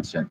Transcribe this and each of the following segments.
expansion.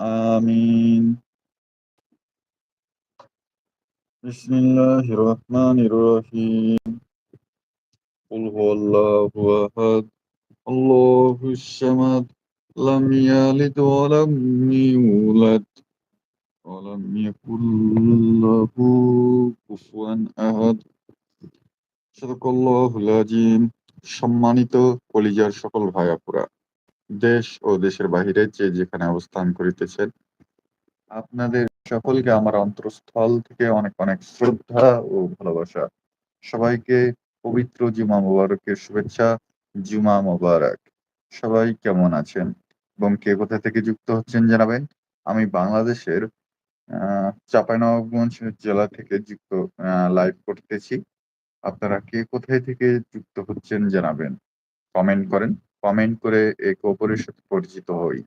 آمين بسم الله الرحمن الرحيم قل هو الله أحد الله الصمد لم يلد ولم يولد ولم يكن له কুফুয়ান আহাদ সাদাকাল্লাহুল আযীম সম্মানিত কলিজার সকল ভাই আপুরা দেশ ও দেশের বাহিরে যে যেখানে অবস্থান করিতেছেন, আপনাদের সকলকে আমার অন্তরস্থল থেকে অনেক অনেক শ্রদ্ধা ও ভালোবাসা। সবাইকে পবিত্র জুমা মোবারকের শুভেচ্ছা, জুমা মোবারক। সবাই কেমন আছেন এবং কে কোথা থেকে যুক্ত হচ্ছেন জানাবেন? আমি বাংলাদেশের চাঁপাইনবাবগঞ্জ জেলা থেকে যুক্ত লাইভ করতেছি। আপনারা কে কোথায় থেকে যুক্ত হচ্ছেন জানাবেন? কমেন্ট করেন। কমেন্ট করে এ সাথে পরিচিত হই।